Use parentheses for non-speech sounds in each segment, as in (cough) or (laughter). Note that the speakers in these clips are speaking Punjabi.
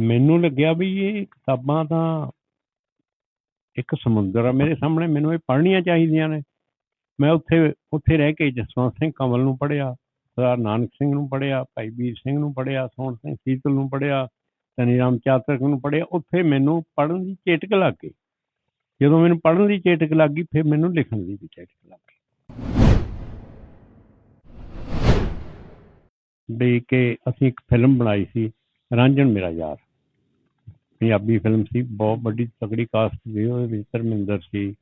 ਮੈਨੂੰ ਲੱਗਿਆ ਵੀ ਇਹ ਕਿਤਾਬਾਂ ਤਾਂ ਇੱਕ ਸਮੁੰਦਰ ਆ। ਮੇਰੇ ਸਾਹਮਣੇ ਮੈਨੂੰ ਇਹ ਪੜ੍ਹਨੀਆਂ ਚਾਹੀਦੀਆਂ ਨੇ। ਮੈਂ ਉੱਥੇ ਉੱਥੇ ਰਹਿ ਕੇ ਜਸਵੰਤ ਸਿੰਘ ਕੰਵਲ ਨੂੰ ਪੜ੍ਹਿਆ, ਸਰਦਾਰ ਨਾਨਕ ਸਿੰਘ ਨੂੰ ਪੜ੍ਹਿਆ, ਭਾਈ ਵੀਰ ਸਿੰਘ ਨੂੰ ਪੜ੍ਹਿਆ, ਸੋਹਣ ਸਿੰਘ ਸੀਤਲ ਨੂੰ ਪੜ੍ਹਿਆ, ਧਨੀ ਰਾਮ ਚਾਤਰਕ ਨੂੰ ਪੜ੍ਹਿਆ। ਉੱਥੇ ਮੈਨੂੰ ਪੜ੍ਹਨ ਦੀ ਚੇਟਕ ਲੱਗ ਗਈ। ਜਦੋਂ ਮੈਨੂੰ ਪੜ੍ਹਨ ਦੀ ਚੇਟਕ ਲੱਗ ਗਈ, ਫਿਰ ਮੈਨੂੰ ਲਿਖਣ ਦੀ ਵੀ ਚੇਟਕ ਲੱਗ ਗਈ। ਵੀ ਕਿ ਅਸੀਂ ਇੱਕ ਫਿਲਮ ਬਣਾਈ ਸੀ ਰਾਂਝਣ ਮੇਰਾ ਯਾਰ। ਪੰਜਾਬੀ ਫਿਲਮ ਸੀ, ਬਹੁਤ ਵੱਡੀ ਤਕੜੀ ਕਾਸਟ ਸੀ, ਉਹਦੇ ਵਿੱਚ ਧਰਮਿੰਦਰ ਸੀ,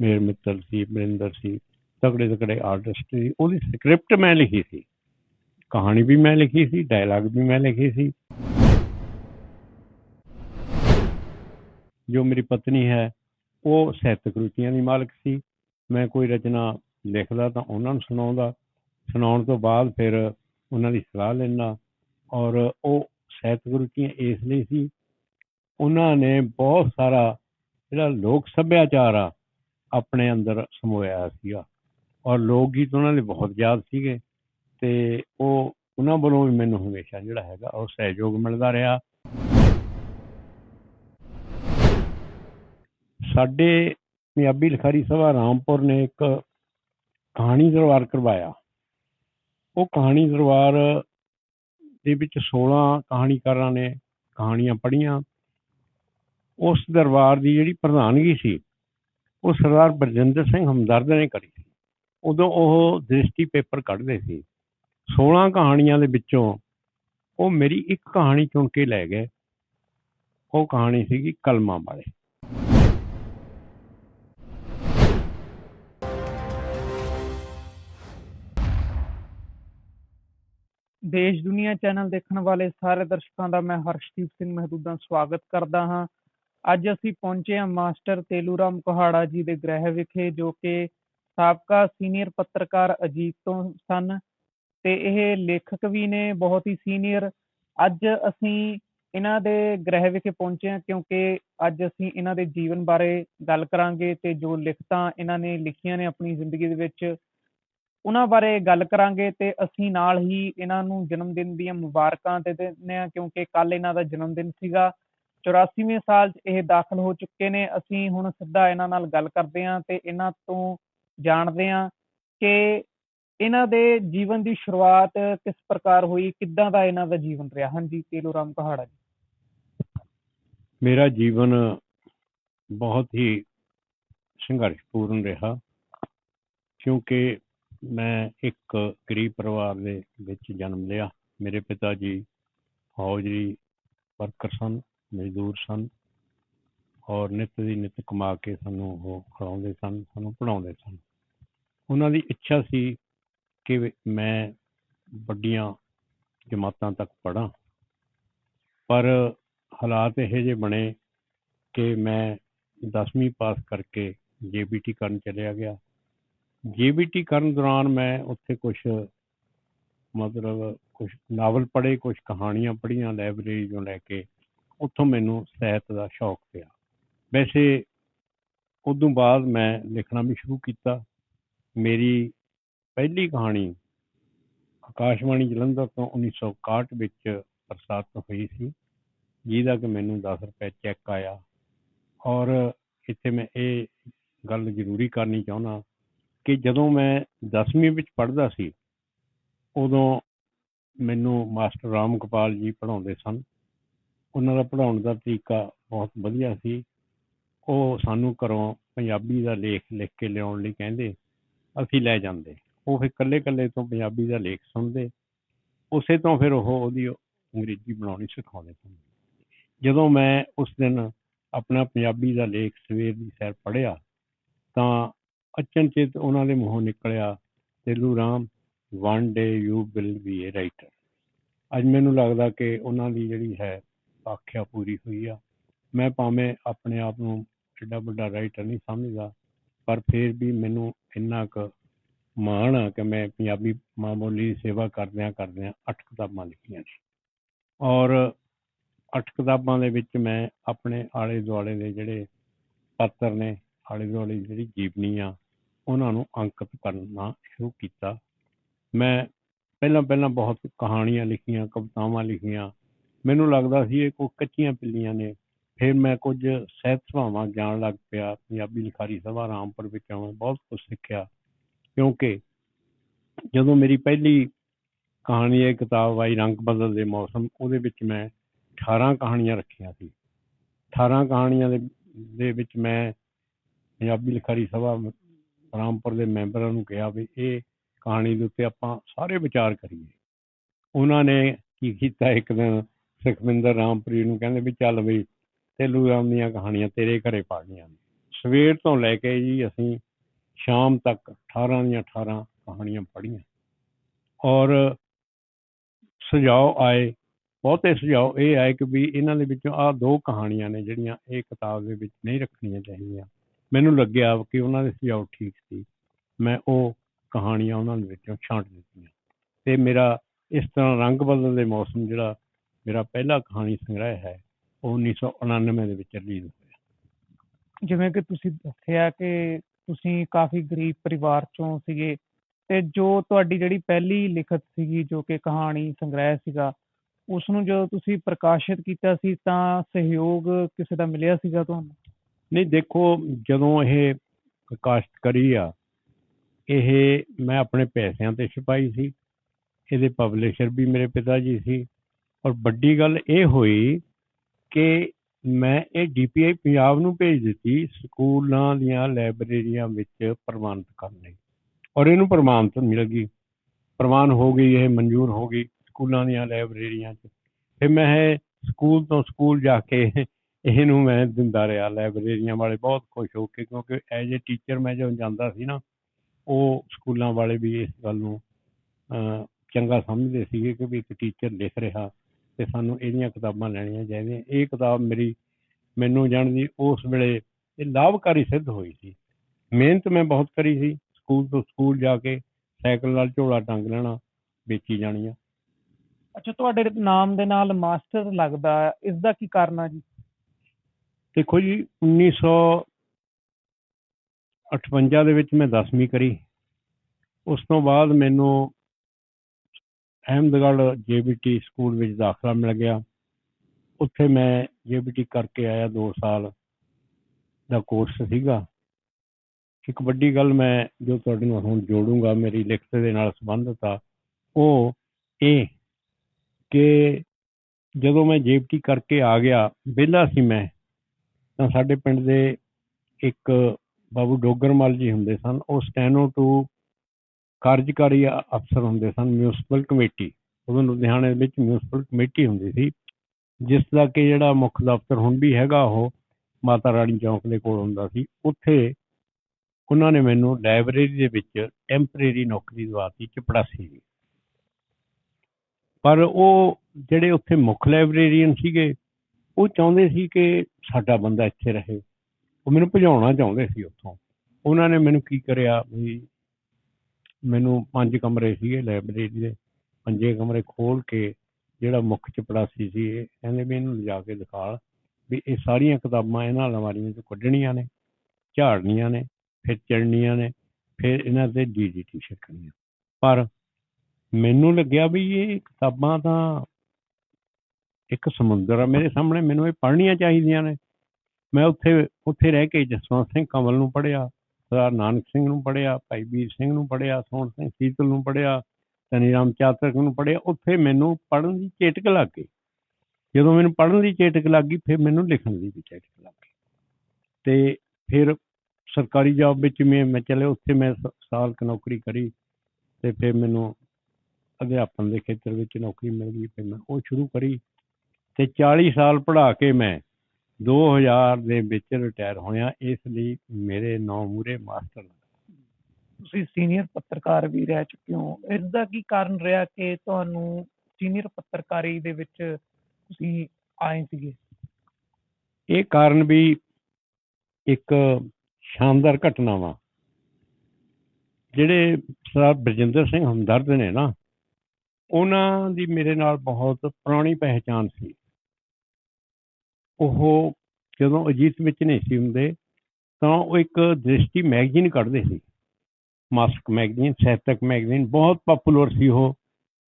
ਮੇਰ ਮਿੱਤਲ ਸੀ, ਬਰਿੰਦਰ ਸੀ, ਤਕੜੇ ਤਕੜੇ ਆਰਟਿਸਟ ਸੀ, ਉਹਦੀ ਸਕ੍ਰਿਪਟ ਮੈਂ ਲਿਖੀ ਸੀ, ਕਹਾਣੀ ਵੀ ਮੈਂ ਲਿਖੀ ਸੀ ਡਾਇਲੌਗ ਵੀ ਮੈਂ ਲਿਖੀ ਸੀ। ਜੋ ਮੇਰੀ ਪਤਨੀ ਹੈ, ਉਹ ਸਾਹਿਤਕ ਰੁਚੀਆਂ ਦੀ ਮਾਲਕ ਸੀ, ਮੈਂ ਕੋਈ ਰਚਨਾ ਲਿਖਦਾ ਤਾਂ ਉਹਨਾਂ ਨੂੰ ਸੁਣਾਉਂਦਾ, ਸੁਣਾਉਣ ਤੋਂ ਬਾਅਦ ਫਿਰ ਉਹਨਾਂ ਦੀ ਸਲਾਹ ਲੈਣਾ ਔਰ ਉਹ ਸਾਹਿਤਕ ਰੁਚੀਆਂ ਇਸ ਲਈ ਸੀ ਉਹਨਾਂ ਨੇ ਬਹੁਤ ਸਾਰਾ ਜਿਹੜਾ ਲੋਕ ਸੱਭਿਆਚਾਰ ਆ, ਆਪਣੇ ਅੰਦਰ ਸਮੋਇਆ ਸੀਗਾ। ਔਰ ਲੋਕ ਗੀਤ ਉਹਨਾਂ ਦੇ ਬਹੁਤ ਯਾਦ ਸੀਗੇ ਤੇ ਉਹ ਉਹਨਾਂ ਵੱਲੋਂ ਵੀ ਮੈਨੂੰ ਹਮੇਸ਼ਾ ਜਿਹੜਾ ਹੈਗਾ ਉਹ ਸਹਿਯੋਗ ਮਿਲਦਾ ਰਿਹਾ। ਸਾਡੇ ਪੰਜਾਬੀ ਲਿਖਾਰੀ ਸਭਾ ਰਾਮਪੁਰ ਨੇ ਇੱਕ ਕਹਾਣੀ ਦਰਬਾਰ ਕਰਵਾਇਆ। ਉਹ ਕਹਾਣੀ ਦਰਬਾਰ ਦੇ ਵਿੱਚ 16 ਕਹਾਣੀਕਾਰਾਂ ਨੇ ਕਹਾਣੀਆਂ ਪੜ੍ਹੀਆਂ। ਉਸ ਦਰਬਾਰ ਦੀ ਜਿਹੜੀ ਪ੍ਰਧਾਨਗੀ ਸੀ, ਉਹ ਸਰਦਾਰ ਬਰਜਿੰਦਰ ਸਿੰਘ ਹਮਦਰਦ ਨੇ ਕਰੀ ਸੀ। ਉਦੋਂ ਉਹ ਦ੍ਰਿਸ਼ਟੀ ਪੇਪਰ ਕੱਢਦੇ ਸੀ। 16 ਕਹਾਣੀਆਂ ਦੇ ਵਿੱਚੋਂ ਉਹ ਮੇਰੀ ਇੱਕ ਕਹਾਣੀ ਚੁਣ ਕੇ ਲੈ ਗਏ। ਉਹ ਕਹਾਣੀ ਸੀਗੀ ਕਲਮਾਂ ਵਾਲੇ। ਦੇਸ਼ ਦੁਨੀਆ ਚੈਨਲ ਦੇਖਣ ਵਾਲੇ ਸਾਰੇ ਦਰਸ਼ਕਾਂ ਦਾ ਮੈਂ ਹਰਸ਼ਦੀਪ ਸਿੰਘ ਮਹਿਦੂਦਾ ਸਵਾਗਤ ਕਰਦਾ ਹਾਂ। ਅੱਜ ਅਸੀਂ ਪਹੁੰਚੇ ਹਾਂ ਮਾਸਟਰ ਤੇਲੂਰਾਮ ਕੁਹਾੜਾ ਜੀ ਦੇ ਗ੍ਰਹਿ ਵਿਖੇ, ਜੋ ਕਿ ਸਾਬਕਾ ਸੀਨੀਅਰ ਪੱਤਰਕਾਰ ਅਜੀਤ ਤੋਂ ਸਨ ਤੇ ਇਹ ਲੇਖਕ ਵੀ ਨੇ, ਬਹੁਤ ਹੀ ਸੀਨੀਅਰ। ਅੱਜ ਅਸੀਂ ਇਹਨਾਂ ਦੇ ਗ੍ਰਹਿ ਵਿਖੇ ਪਹੁੰਚੇ ਹਾਂ ਕਿਉਂਕਿ ਅੱਜ ਅਸੀਂ ਇਹਨਾਂ ਦੇ ਜੀਵਨ ਬਾਰੇ ਗੱਲ ਕਰਾਂਗੇ ਤੇ ਜੋ ਲਿਖਤਾਂ ਇਹਨਾਂ ਨੇ ਲਿਖੀਆਂ ਨੇ ਆਪਣੀ ਜ਼ਿੰਦਗੀ ਦੇ ਵਿੱਚ, ਉਹਨਾਂ ਬਾਰੇ ਗੱਲ ਕਰਾਂਗੇ ਤੇ ਅਸੀਂ ਨਾਲ ਹੀ ਇਹਨਾਂ ਨੂੰ ਜਨਮ ਦਿਨ ਦੀਆਂ ਮੁਬਾਰਕਾਂ ਦੇ ਦਿੰਦੇ ਹਾਂ ਕਿਉਂਕਿ ਕੱਲ ਇਹਨਾਂ ਦਾ ਜਨਮ ਦਿਨ ਸੀਗਾ। 84ਵੇਂ ਸਾਲ 'ਚ ਇਹ ਦਾਖਲ ਹੋ ਚੁੱਕੇ ਨੇ। ਅਸੀਂ ਹੁਣ ਸਿੱਧਾ ਇਹਨਾਂ ਨਾਲ ਗੱਲ ਕਰਦੇ ਹਾਂ ਤੇ ਇਹਨਾਂ ਤੋਂ ਜਾਣਦੇ ਹਾਂ ਕਿ ਇਹਨਾਂ ਦੇ ਜੀਵਨ ਦੀ ਸ਼ੁਰੂਆਤ ਕਿਸ ਪ੍ਰਕਾਰ ਹੋਈ, ਕਿੱਦਾਂ ਦਾ ਇਹਨਾਂ ਦਾ ਜੀਵਨ ਰਿਹਾ। ਹਾਂਜੀ, ਤੇਲੂ ਰਾਮ ਕਹਾੜਾ ਜੀ। ਮੇਰਾ ਜੀਵਨ ਬਹੁਤ ਹੀ ਸੰਘਰਸ਼ਪੂਰਨ ਰਿਹਾ, ਕਿਉਂਕਿ ਮੈਂ ਇੱਕ ਗਰੀਬ ਪਰਿਵਾਰ ਦੇ ਵਿੱਚ ਜਨਮ ਲਿਆ। ਮੇਰੇ ਪਿਤਾ ਜੀ ਫੌਜੀ ਵਰਕਰ ਸਨ। ਮਜ਼ਦੂਰ ਸਨ ਔਰ ਨਿੱਤ ਦੀ ਨਿੱਤ ਕਮਾ ਕੇ ਸਾਨੂੰ ਉਹ ਖਿਲਾਉਂਦੇ ਸਨ, ਸਾਨੂੰ ਪੜ੍ਹਾਉਂਦੇ ਸਨ। ਉਹਨਾਂ ਦੀ ਇੱਛਾ ਸੀ ਕਿ ਮੈਂ ਵੱਡੀਆਂ ਜਮਾਤਾਂ ਤੱਕ ਪੜ੍ਹਾਂ। ਪਰ ਹਾਲਾਤ ਇਹੋ ਜਿਹੇ ਬਣੇ ਕਿ ਮੈਂ 10ਵੀਂ ਪਾਸ ਕਰਕੇ ਜੀਬੀਟੀ ਕਰਨ ਚਲਿਆ ਗਿਆ। ਜੀਬੀਟੀ ਕਰਨ ਦੌਰਾਨ ਮੈਂ ਉੱਥੇ ਕੁਝ ਮਤਲਬ ਕੁਝ ਨਾਵਲ ਪੜ੍ਹੇ ਕੁਝ ਕਹਾਣੀਆਂ ਪੜ੍ਹੀਆਂ, ਲਾਇਬ੍ਰੇਰੀ ਤੋਂ ਲੈ ਕੇ ਉੱਥੋਂ ਮੈਨੂੰ ਸਾਹਿਤ ਦਾ ਸ਼ੌਕ ਪਿਆ। ਵੈਸੇ ਉਦੋਂ ਬਾਅਦ ਮੈਂ ਲਿਖਣਾ ਵੀ ਸ਼ੁਰੂ ਕੀਤਾ। ਮੇਰੀ ਪਹਿਲੀ ਕਹਾਣੀ ਆਕਾਸ਼ਵਾਣੀ ਜਲੰਧਰ ਤੋਂ 1961 ਵਿੱਚ ਪ੍ਰਸਾਰਿਤ ਹੋਈ ਸੀ, ਜਿਹਦਾ ਕਿ ਮੈਨੂੰ 10 ਰੁਪਏ ਚੈੱਕ ਆਇਆ। ਔਰ ਇੱਥੇ ਮੈਂ ਇਹ ਗੱਲ ਜ਼ਰੂਰੀ ਕਰਨੀ ਚਾਹੁੰਦਾ ਕਿ ਜਦੋਂ ਮੈਂ 10ਵੀਂ ਵਿੱਚ ਪੜ੍ਹਦਾ ਸੀ, ਉਦੋਂ ਮੈਨੂੰ ਮਾਸਟਰ ਰਾਮ ਗੋਪਾਲ ਜੀ ਪੜ੍ਹਾਉਂਦੇ ਸਨ। ਉਹਨਾਂ ਦਾ ਪੜ੍ਹਾਉਣ ਦਾ ਤਰੀਕਾ ਬਹੁਤ ਵਧੀਆ ਸੀ। ਉਹ ਸਾਨੂੰ ਘਰੋਂ ਪੰਜਾਬੀ ਦਾ ਲੇਖ ਲਿਖ ਕੇ ਲਿਆਉਣ ਲਈ ਕਹਿੰਦੇ, ਅਸੀਂ ਲੈ ਜਾਂਦੇ। ਉਹ ਫਿਰ ਇਕੱਲੇ ਇਕੱਲੇ ਤੋਂ ਪੰਜਾਬੀ ਦਾ ਲੇਖ ਸੁਣਦੇ। ਉਸੇ ਤੋਂ ਫਿਰ ਉਹ ਉਹਦੀ ਅੰਗਰੇਜ਼ੀ ਬਣਾਉਣੀ ਸਿਖਾਉਂਦੇ ਸਨ। ਜਦੋਂ ਮੈਂ ਉਸ ਦਿਨ ਆਪਣਾ ਪੰਜਾਬੀ ਦਾ ਲੇਖ ਸਵੇਰ ਦੀ ਸੈਰ ਪੜ੍ਹਿਆ, ਤਾਂ ਅਚਨਚੇਤ ਉਹਨਾਂ ਦੇ ਮੂੰਹੋਂ ਨਿਕਲਿਆ, Telu Ram one day you will be a writer ਅੱਜ ਮੈਨੂੰ ਲੱਗਦਾ ਕਿ ਉਹਨਾਂ ਦੀ ਜਿਹੜੀ ਹੈ ਆਖਿਆ ਪੂਰੀ ਹੋਈ ਆ। ਮੈਂ ਭਾਵੇਂ ਆਪਣੇ ਆਪ ਨੂੰ ਐਡਾ ਵੱਡਾ ਰਾਈਟਰ ਨਹੀਂ ਸਮਝਦਾ, ਪਰ ਫਿਰ ਵੀ ਮੈਨੂੰ ਇੰਨਾ ਕੁ ਮਾਣ ਆ ਕਿ ਮੈਂ ਪੰਜਾਬੀ ਮਾਂ ਬੋਲੀ ਦੀ ਸੇਵਾ ਕਰਦਿਆਂ ਕਰਦਿਆਂ ਅੱਠ ਕਿਤਾਬਾਂ ਲਿਖੀਆਂ ਨੇ। ਔਰ ਅੱਠ ਕਿਤਾਬਾਂ ਦੇ ਵਿੱਚ ਮੈਂ ਆਪਣੇ ਆਲੇ ਦੁਆਲੇ ਦੇ ਜਿਹੜੇ ਪਾਤਰ ਨੇ ਆਲੇ ਦੁਆਲੇ ਜਿਹੜੀ ਜੀਵਨੀ ਆ, ਉਹਨਾਂ ਨੂੰ ਅੰਕਿਤ ਕਰਨਾ ਸ਼ੁਰੂ ਕੀਤਾ। ਮੈਂ ਪਹਿਲਾਂ ਪਹਿਲਾਂ ਬਹੁਤ ਕਹਾਣੀਆਂ ਲਿਖੀਆਂ, ਕਵਿਤਾਵਾਂ ਲਿਖੀਆਂ ਮੈਨੂੰ ਲੱਗਦਾ ਸੀ ਇਹ ਕੋਈ ਕੱਚੀਆਂ ਪਿੱਲੀਆਂ ਨੇ। ਫਿਰ ਮੈਂ ਕੁਝ ਸਾਹਿਤ ਸਭਾਵਾਂ ਜਾਣ ਲੱਗ ਪਿਆ। ਪੰਜਾਬੀ ਲਿਖਾਰੀ ਸਭਾ ਰਾਮਪੁਰ ਵਿੱਚ ਆਉਂ ਬਹੁਤ ਕੁਝ ਸਿੱਖਿਆ। ਕਿਉਂਕਿ ਜਦੋਂ ਮੇਰੀ ਪਹਿਲੀ ਕਹਾਣੀ ਇਹ ਕਿਤਾਬ ਆਈ ਰੰਗ ਬਦਲ ਦੇ ਮੌਸਮ, ਉਹਦੇ ਵਿੱਚ ਮੈਂ 18 ਕਹਾਣੀਆਂ ਰੱਖੀਆਂ ਸੀ। 18 ਕਹਾਣੀਆਂ ਦੇ ਦੇ ਵਿੱਚ ਮੈਂ ਪੰਜਾਬੀ ਲਿਖਾਰੀ ਸਭਾ ਰਾਮਪੁਰ ਦੇ ਮੈਂਬਰਾਂ ਨੂੰ ਕਿਹਾ ਵੀ ਇਹ ਕਹਾਣੀ ਦੇ ਉੱਤੇ ਆਪਾਂ ਸਾਰੇ ਵਿਚਾਰ ਕਰੀਏ। ਉਹਨਾਂ ਨੇ ਕੀ ਕੀਤਾ ਇੱਕ ਦਿਨ? ਸੁਖਮਿੰਦਰ ਰਾਮਪ੍ਰੀਤ ਨੂੰ ਕਹਿੰਦੇ ਵੀ ਚੱਲ ਬਈ, ਤੇਲੂ ਰਾਮ ਦੀਆਂ ਕਹਾਣੀਆਂ ਤੇਰੇ ਘਰੇ ਪਾਣੀਆਂ ਨੇ। ਸਵੇਰ ਤੋਂ ਲੈ ਕੇ ਜੀ ਅਸੀਂ ਸ਼ਾਮ ਤੱਕ 18 ਦੀਆਂ 18 ਕਹਾਣੀਆਂ ਪੜ੍ਹੀਆਂ। ਔਰ ਸੁਝਾਅ ਆਏ, ਬਹੁਤੇ ਸੁਝਾਅ ਇਹ ਆਏ ਕਿ ਵੀ ਇਹਨਾਂ ਦੇ ਵਿੱਚੋਂ ਆਹ ਦੋ ਕਹਾਣੀਆਂ ਨੇ ਜਿਹੜੀਆਂ ਇਹ ਕਿਤਾਬ ਦੇ ਵਿੱਚ ਨਹੀਂ ਰੱਖਣੀਆਂ ਚਾਹੀਦੀਆਂ। ਮੈਨੂੰ ਲੱਗਿਆ ਕਿ ਉਹਨਾਂ ਦੇ ਸੁਝਾਅ ਠੀਕ ਸੀ। ਮੈਂ ਉਹ ਕਹਾਣੀਆਂ ਉਹਨਾਂ ਦੇ ਵਿੱਚੋਂ ਛਾਂਟ ਦਿੱਤੀਆਂ। ਤੇ ਮੇਰਾ ਇਸ ਤਰ੍ਹਾਂ ਰੰਗ ਬਦਲਦੇ ਮੌਸਮ ਜਿਹੜਾ ਮੇਰਾ ਪਹਿਲਾ ਕਹਾਣੀ ਸੰਗ੍ਰਹਿ ਹੈ ਉਹ 1999 ਦੇ ਵਿੱਚ ਰਿਲੀਜ਼ ਹੋਇਆ। ਜਿਵੇਂ ਕਿ ਤੁਸੀਂ ਦੱਸਿਆ ਕਿ ਤੁਸੀਂ ਕਾਫੀ ਗਰੀਬ ਪਰਿਵਾਰ ਚੋਂ ਸੀਗੇ ਤੇ ਜੋ ਤੁਹਾਡੀ ਜਿਹੜੀ ਪਹਿਲੀ ਲਿਖਤ ਸੀਗੀ ਜੋ ਕਿ ਕਹਾਣੀ ਸੰਗ੍ਰਹਿ ਸੀਗਾ ਉਸ ਨੂੰ ਜਦੋਂ ਤੁਸੀਂ ਪ੍ਰਕਾਸ਼ਿਤ ਕੀਤਾ ਸੀ ਤਾਂ ਸਹਿਯੋਗ ਕਿਸੇ ਦਾ ਮਿਲਿਆ ਸੀਗਾ ਤੁਹਾਨੂੰ? ਨਹੀਂ ਦੇਖੋ ਜਦੋਂ ਇਹ ਪ੍ਰਕਾਸ਼ਿਤ ਕਰੀ ਆ ਇਹ ਮੈਂ ਆਪਣੇ ਪੈਸਿਆਂ ਤੇ ਛਪਾਈ ਸੀ ਇਹਦੇ ਪਬਲਿਸ਼ਰ ਵੀ ਮੇਰੇ ਪਿਤਾ ਜੀ ਸੀ ਔਰ ਵੱਡੀ ਗੱਲ ਇਹ ਹੋਈ ਕਿ ਮੈਂ ਇਹ ਡੀਪੀਆਈ ਪੰਜਾਬ ਨੂੰ ਭੇਜ ਦਿੱਤੀ ਸਕੂਲਾਂ ਦੀਆਂ ਲਾਇਬ੍ਰੇਰੀਆਂ ਵਿੱਚ ਪ੍ਰਮਾਣਿਤ ਕਰਨ ਲਈ। ਔਰ ਇਹਨੂੰ ਪ੍ਰਮਾਣਿਤ ਮਿਲ ਗਈ। ਪ੍ਰਵਾਨ ਹੋ ਗਈ, ਇਹ ਮਨਜ਼ੂਰ ਹੋ ਗਈ ਸਕੂਲਾਂ ਦੀਆਂ ਲਾਇਬ੍ਰੇਰੀਆਂ 'ਚ। ਫਿਰ ਮੈਂ ਇਹ ਸਕੂਲ ਤੋਂ ਸਕੂਲ ਜਾ ਕੇ (laughs) ਇਹਨੂੰ ਮੈਂ ਦਿੰਦਾ ਰਿਹਾ ਲਾਇਬ੍ਰੇਰੀਆਂ ਵਾਲੇ ਬਹੁਤ ਖੁਸ਼ ਹੋ ਕੇ ਕਿਉਂਕਿ ਐਜ਼ ਏ ਟੀਚਰ ਮੈਂ ਜਦੋਂ ਜਾਂਦਾ ਸੀ ਨਾ, ਉਹ ਸਕੂਲਾਂ ਵਾਲੇ ਵੀ ਇਸ ਗੱਲ ਨੂੰ ਚੰਗਾ ਸਮਝਦੇ ਸੀਗੇ ਕਿ ਵੀ ਇੱਕ ਟੀਚਰ ਲਿਖ ਰਿਹਾ ਤੇ ਸਾਨੂੰ ਇਹਦੀਆਂ ਕਿਤਾਬਾਂ ਲੈਣੀਆਂ ਚਾਹੀਦੀਆਂ। ਇਹ ਕਿਤਾਬ ਮੇਰੀ ਮੈਨੂੰ ਜਾਣਦੀ ਉਸ ਵੇਲੇ ਇਹ ਲਾਭਕਾਰੀ ਸਿੱਧ ਹੋਈ ਸੀ। ਮਿਹਨਤ ਮੈਂ ਬਹੁਤ ਕਰੀ ਸੀ। ਸਕੂਲ ਤੋਂ ਸਕੂਲ ਜਾ ਕੇ ਸਾਈਕਲ ਨਾਲ ਝੋਲਾ ਟੰਗ ਲੈਣਾ ਵੇਚੀ ਜਾਣੀਆਂ। ਅੱਛਾ ਤੁਹਾਡੇ ਨਾਮ ਦੇ ਨਾਲ ਮਾਸਟਰ ਲੱਗਦਾ ਇਸ ਦਾ ਕੀ ਕਾਰਨ ਆ ਜੀ? ਦੇਖੋ ਜੀ 1958 ਦੇ ਵਿੱਚ ਮੈਂ 10ਵੀਂ ਕਰੀ। ਉਸ ਤੋਂ ਬਾਅਦ ਮੈਨੂੰ ਅਹਿਮਦਗੜ੍ਹ ਜੇਬੀਟੀ ਸਕੂਲ ਵਿੱਚ ਦਾਖਲਾ ਮਿਲ ਗਿਆ। ਉੱਥੇ ਮੈਂ ਜੇਬੀਟੀ ਕਰਕੇ ਆਇਆ 2 ਸਾਲ ਦਾ ਕੋਰਸ ਸੀਗਾ। ਇੱਕ ਵੱਡੀ ਗੱਲ ਮੈਂ ਜੋ ਤੁਹਾਡੇ ਨਾਲ ਹੁਣ ਜੋੜੂੰਗਾ, ਮੇਰੀ ਲਿਖਤ ਦੇ ਨਾਲ ਸੰਬੰਧਿਤ ਆ, ਉਹ ਇਹ ਕਿ ਜਦੋਂ ਮੈਂ ਜੇਬੀਟੀ ਕਰਕੇ ਆ ਗਿਆ, ਵਿਹਲਾ ਸੀ ਮੈਂ, ਤਾਂ ਸਾਡੇ ਪਿੰਡ ਦੇ ਇੱਕ ਬਾਬੂ ਡੋਗਰਮਲ ਜੀ ਹੁੰਦੇ ਸਨ, ਉਹ ਸਟੈਨੋ ਟੂ ਕਾਰਜਕਾਰੀ ਅਫਸਰ ਹੁੰਦੇ ਸਨ ਮਿਊਨਿਸਪਲ ਕਮੇਟੀ ਉਦੋਂ ਲੁਧਿਆਣੇ ਵਿੱਚ ਮਿਊਨਿਸਪਲ ਕਮੇਟੀ ਹੁੰਦੀ ਸੀ, ਜਿਸ ਦਾ ਕਿ ਜਿਹੜਾ ਮੁੱਖ ਦਫ਼ਤਰ ਹੁਣ ਵੀ ਹੈਗਾ, ਉਹ ਮਾਤਾ ਰਾਣੀ ਚੌਂਕ ਦੇ ਕੋਲ ਹੁੰਦਾ ਸੀ। ਉੱਥੇ ਉਹਨਾਂ ਨੇ ਮੈਨੂੰ ਲਾਇਬ੍ਰੇਰੀ ਦੇ ਵਿੱਚ ਟੈਂਪਰੇਰੀ ਨੌਕਰੀ ਦਵਾਤੀ, ਚਪੜਾਸੀ ਦੀ। ਪਰ ਉਹ ਜਿਹੜੇ ਉੱਥੇ ਮੁੱਖ ਲਾਇਬ੍ਰੇਰੀਅਨ ਸੀਗੇ, ਉਹ ਚਾਹੁੰਦੇ ਸੀ ਕਿ ਸਾਡਾ ਬੰਦਾ ਇੱਥੇ ਰਹੇ। ਉਹ ਮੈਨੂੰ ਭਜਾਉਣਾ ਚਾਹੁੰਦੇ ਸੀ ਉੱਥੋਂ। ਉਹਨਾਂ ਨੇ ਮੈਨੂੰ ਕੀ ਕਰਿਆ, ਵੀ ਮੈਨੂੰ ਪੰਜ ਕਮਰੇ ਸੀਗੇ ਲਾਇਬ੍ਰੇਰੀ ਦੇ। ਪੰਜੇ ਕਮਰੇ ਖੋਲ ਕੇ ਜਿਹੜਾ ਮੁੱਖ ਚਪੜਾਸੀ ਸੀ ਇਹ, ਕਹਿੰਦੇ ਵੀ ਇਹਨੂੰ ਲਿਜਾ ਕੇ ਦਿਖਾ। ਵੀ ਇਹ ਸਾਰੀਆਂ ਕਿਤਾਬਾਂ ਇਹਨਾਂ ਅਲਮਾਰੀਆਂ ਚੋਂ ਕੱਢਣੀਆਂ ਨੇ, ਝਾੜਨੀਆਂ ਨੇ, ਫਿਰ ਚੜਨੀਆਂ ਨੇ, ਫਿਰ ਇਹਨਾਂ ਤੇ ਡੀਡੀਟੀ ਛਕਣੀਆਂ ਪਰ ਮੈਨੂੰ ਲੱਗਿਆ ਵੀ ਇਹ ਕਿਤਾਬਾਂ ਤਾਂ ਇੱਕ ਸਮੁੰਦਰ ਆ। ਮੇਰੇ ਸਾਹਮਣੇ ਮੈਨੂੰ ਇਹ ਪੜ੍ਹਨੀਆਂ ਚਾਹੀਦੀਆਂ ਨੇ। ਮੈਂ ਉੱਥੇ ਉੱਥੇ ਰਹਿ ਕੇ ਜਸਵੰਤ ਸਿੰਘ ਕੰਵਲ ਨੂੰ ਪੜ੍ਹਿਆ। ਸਰਦਾਰ ਨਾਨਕ ਸਿੰਘ ਨੂੰ ਪੜ੍ਹਿਆ, ਭਾਈ ਵੀਰ ਸਿੰਘ ਨੂੰ ਪੜ੍ਹਿਆ, ਸੋਹਣ ਸਿੰਘ ਸੀਤਲ ਨੂੰ ਪੜ੍ਹਿਆ, ਧਨੀ ਰਾਮ ਚਾਤਰਕ ਨੂੰ ਪੜ੍ਹਿਆ, ਉੱਥੇ ਮੈਨੂੰ ਪੜ੍ਹਨ ਦੀ ਚੇਟਕ ਲੱਗ ਗਈ। ਜਦੋਂ ਮੈਨੂੰ ਪੜ੍ਹਨ ਦੀ ਚੇਟਕ ਲੱਗ ਗਈ, ਫਿਰ ਮੈਨੂੰ ਲਿਖਣ ਦੀ ਵੀ ਚੇਟਕ ਲੱਗ ਗਈ। ਤੇ ਫਿਰ ਸਰਕਾਰੀ ਜੌਬ ਵਿੱਚ ਮੈਂ ਮੈਂ ਚਲੇ ਉੱਥੇ ਮੈਂ ਸ- ਸਾਲ ਕੁ ਨੌਕਰੀ ਕਰੀ ਤੇ ਫਿਰ ਮੈਨੂੰ ਅਧਿਆਪਨ ਦੇ ਖੇਤਰ ਵਿੱਚ ਨੌਕਰੀ ਮਿਲ ਗਈ, ਫਿਰ ਮੈਂ ਉਹ ਸ਼ੁਰੂ ਕਰੀ ਤੇ 40 ਸਾਲ ਪੜ੍ਹਾ ਕੇ ਮੈਂ 2000 ਦੇ ਵਿੱਚ ਰਿਟਾਇਰ ਹੋਇਆ ਇਸ ਲਈ ਮੇਰੇ ਨੌ ਮੂਰੇ ਮਾਸਟਰ ਤੁਸੀਂ ਸੀਨੀਅਰ ਪੱਤਰਕਾਰ ਵੀ ਰਹਿ ਚੁੱਕੇ ਹੋ। ਇਸ ਦਾ ਕੀ ਕਾਰਨ ਰਿਹਾ ਕਿ ਤੁਹਾਨੂੰ ਸੀਨੀਅਰ ਪੱਤਰਕਾਰੀ ਦੇ ਵਿੱਚ ਤੁਸੀਂ ਆਏ ਸੀਗੇ? ਇਹ ਕਾਰਨ ਵੀ ਇੱਕ ਸ਼ਾਨਦਾਰ ਘਟਨਾ ਵਾ। ਜਿਹੜੇ ਸਰਦਾਰ ਬਰਜਿੰਦਰ ਸਿੰਘ ਹਮਦਰਦ ਨੇ ਨਾ ਉਹਨਾਂ ਦੀ ਮੇਰੇ ਨਾਲ ਬਹੁਤ ਪੁਰਾਣੀ ਪਹਿਚਾਨ ਸੀ। ਉਹ ਜਦੋਂ ਅਜੀਤ ਵਿੱਚ ਨਹੀਂ ਸੀ ਹੁੰਦੇ, ਤਾਂ ਉਹ ਇੱਕ ਦ੍ਰਿਸ਼ਟੀ ਮੈਗਜ਼ੀਨ ਕੱਢਦੇ ਸੀ। ਮਾਸਕ ਮੈਗਜ਼ੀਨ, ਸਾਹਿਤਕ ਮੈਗਜ਼ੀਨ, ਬਹੁਤ ਪਪੂਲਰ ਸੀ ਉਹ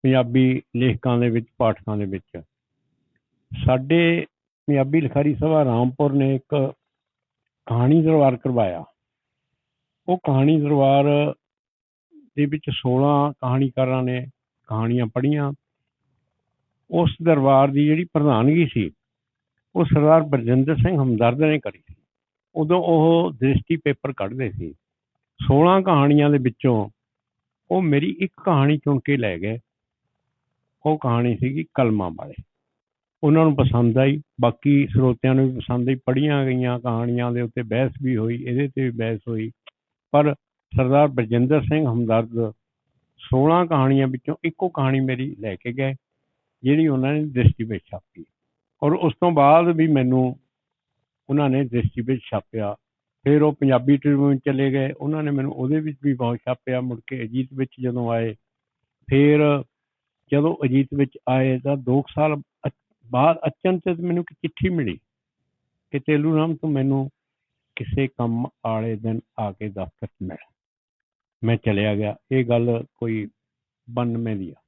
ਪੰਜਾਬੀ ਲੇਖਕਾਂ ਦੇ ਵਿੱਚ, ਪਾਠਕਾਂ ਦੇ ਵਿੱਚ। ਸਾਡੇ ਪੰਜਾਬੀ ਲਿਖਾਰੀ ਸਭਾ ਰਾਮਪੁਰ ਨੇ ਇੱਕ ਕਹਾਣੀ ਦਰਬਾਰ ਕਰਵਾਇਆ। ਉਹ ਕਹਾਣੀ ਦਰਬਾਰ ਦੇ ਵਿੱਚ 16 ਕਹਾਣੀਕਾਰਾਂ ਨੇ ਕਹਾਣੀਆਂ ਪੜ੍ਹੀਆਂ। ਉਸ ਦਰਬਾਰ ਦੀ ਜਿਹੜੀ ਪ੍ਰਧਾਨਗੀ ਸੀ ਉਹ ਸਰਦਾਰ ਬਰਜਿੰਦਰ ਸਿੰਘ ਹਮਦਰਦ ਨੇ ਕਰੀ ਸੀ। ਉਦੋਂ ਉਹ ਦ੍ਰਿਸ਼ਟੀ ਪੇਪਰ ਕੱਢਦੇ ਸੀ। 16 ਕਹਾਣੀਆਂ ਦੇ ਵਿੱਚੋਂ ਉਹ ਮੇਰੀ ਇੱਕ ਕਹਾਣੀ ਚੁਣ ਕੇ ਲੈ ਗਏ। ਉਹ ਕਹਾਣੀ ਸੀਗੀ ਕਲਮਾਂ ਵਾਲੇ। ਉਹਨਾਂ ਨੂੰ ਪਸੰਦ ਆਈ। ਬਾਕੀ ਸਰੋਤਿਆਂ ਨੂੰ ਵੀ ਪਸੰਦ ਆਈ। ਪੜ੍ਹੀਆਂ ਗਈਆਂ ਕਹਾਣੀਆਂ ਦੇ ਉੱਤੇ ਬਹਿਸ ਵੀ ਹੋਈ, ਇਹਦੇ ਤੇ ਵੀ ਬਹਿਸ ਹੋਈ। ਪਰ ਸਰਦਾਰ ਬਰਜਿੰਦਰ ਸਿੰਘ ਹਮਦਰਦ 16 ਕਹਾਣੀਆਂ ਵਿੱਚੋਂ ਇੱਕੋ ਕਹਾਣੀ ਮੇਰੀ ਲੈ ਕੇ ਗਏ, ਜਿਹੜੀ ਉਹਨਾਂ ਨੇ ਦ੍ਰਿਸ਼ਟੀ ਵਿੱਚ ਛਾਪੀ। ਔਰ ਉਸ ਤੋਂ ਬਾਅਦ ਵੀ ਮੈਨੂੰ ਉਹਨਾਂ ਨੇ ਦ੍ਰਿਸ਼ਟੀ ਵਿੱਚ ਛਾਪਿਆ। ਫਿਰ ਉਹ ਪੰਜਾਬੀ ਟ੍ਰਿਬਿਊਨ ਚਲੇ ਗਏ। ਉਹਨਾਂ ਨੇ ਮੈਨੂੰ ਉਹਦੇ ਵਿੱਚ ਵੀ ਬਹੁਤ ਛਾਪਿਆ। ਮੁੜ ਕੇ ਅਜੀਤ ਵਿੱਚ ਜਦੋਂ ਆਏ, ਫਿਰ ਜਦੋਂ ਅਜੀਤ ਵਿੱਚ ਆਏ ਤਾਂ 2 ਸਾਲ ਅਚ- ਬਾਅਦ ਅਚਨਚੇਤ ਮੈਨੂੰ ਇੱਕ ਚਿੱਠੀ ਮਿਲੀ ਕਿ ਤੇਲੂ ਰਾਮ, ਤੋਂ ਮੈਨੂੰ ਕਿਸੇ ਕੰਮ ਵਾਲੇ ਦਿਨ ਆ ਕੇ ਦਫ਼ਤਰ 'ਚ ਮਿਲ। ਮੈਂ ਚਲਿਆ ਗਿਆ। ਇਹ ਗੱਲ ਕੋਈ 92 ਦੀ ਆ।